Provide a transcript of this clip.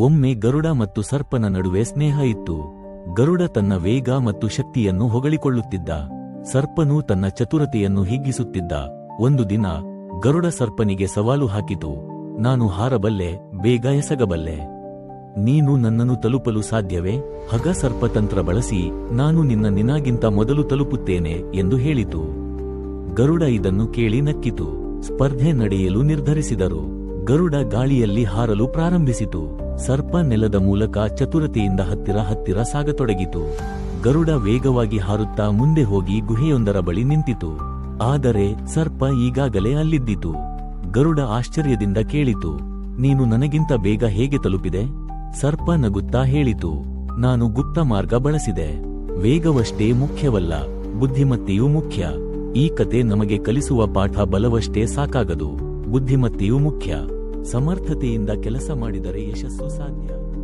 ಒಮ್ಮೆ ಗರುಡ ಮತ್ತು ಸರ್ಪನ ನಡುವೆ ಸ್ನೇಹ ಇತ್ತು. ಗರುಡ ತನ್ನ ವೇಗ ಮತ್ತು ಶಕ್ತಿಯನ್ನು ಹೊಗಳಿಕೊಳ್ಳುತ್ತಿದ್ದ. ಸರ್ಪನು ತನ್ನ ಚತುರತೆಯನ್ನು ಹಿಗ್ಗಿಸುತ್ತಿದ್ದ. ಒಂದು ದಿನ, ಗರುಡ ಸರ್ಪನಿಗೆ ಸವಾಲು ಹಾಕಿತು. ನಾನು ಹಾರಬಲ್ಲೆ, ಬೇಗ ಎಸಗಬಲ್ಲೆ. ನೀನು ನನ್ನನ್ನು ತಲುಪಲು ಸಾಧ್ಯವೇ? ಹಗ ಸರ್ಪತಂತ್ರ ಬಳಸಿ, ನಾನು ನಿನ್ನ ನಿನಾಗಿಂತ ಮೊದಲು ತಲುಪುತ್ತೇನೆ ಎಂದು ಹೇಳಿತು. ಗರುಡ ಇದನ್ನು ಕೇಳಿ ನಕ್ಕಿತು. ಸ್ಪರ್ಧೆ ನಡೆಯಲು ನಿರ್ಧರಿಸಿದರು. ಗರುಡ ಗಾಳಿಯಲ್ಲಿ ಹಾರಲು ಪ್ರಾರಂಭಿಸಿತು. ಸರ್ಪ ನೆಲದ ಮೂಲಕ ಚತುರತೆಯಿಂದ ಹತ್ತಿರ ಹತ್ತಿರ ಸಾಗತೊಡಗಿತು. ಗರುಡ ವೇಗವಾಗಿ ಹಾರುತ್ತಾ ಮುಂದೆ ಹೋಗಿ ಗುಹೆಯೊಂದರ ಬಳಿ ನಿಂತಿತು. ಆದರೆ ಸರ್ಪ ಈಗಾಗಲೇ ಅಲ್ಲಿದ್ದಿತು. ಗರುಡ ಆಶ್ಚರ್ಯದಿಂದ ಕೇಳಿತು, ನೀನು ನನಗಿಂತ ಬೇಗ ಹೇಗೆ ತಲುಪಿದೆ? ಸರ್ಪ ನಗುತ್ತಾ ಹೇಳಿತು, ನಾನು ಗುಪ್ತ ಮಾರ್ಗ ಬಳಸಿದೆ. ವೇಗವಷ್ಟೇ ಮುಖ್ಯವಲ್ಲ, ಬುದ್ಧಿಮತ್ತೆಯೂ ಮುಖ್ಯ. ಈ ಕತೆ ನಮಗೆ ಕಲಿಸುವ ಪಾಠ ಬಲವಷ್ಟೇ ಸಾಕಾಗದು, ಬುದ್ಧಿಮತ್ತೆಯೂ ಮುಖ್ಯ. ಸಮರ್ಥತೆಯಿಂದ ಕೆಲಸ ಮಾಡಿದರೆ ಯಶಸ್ಸು ಸಾಧ್ಯ.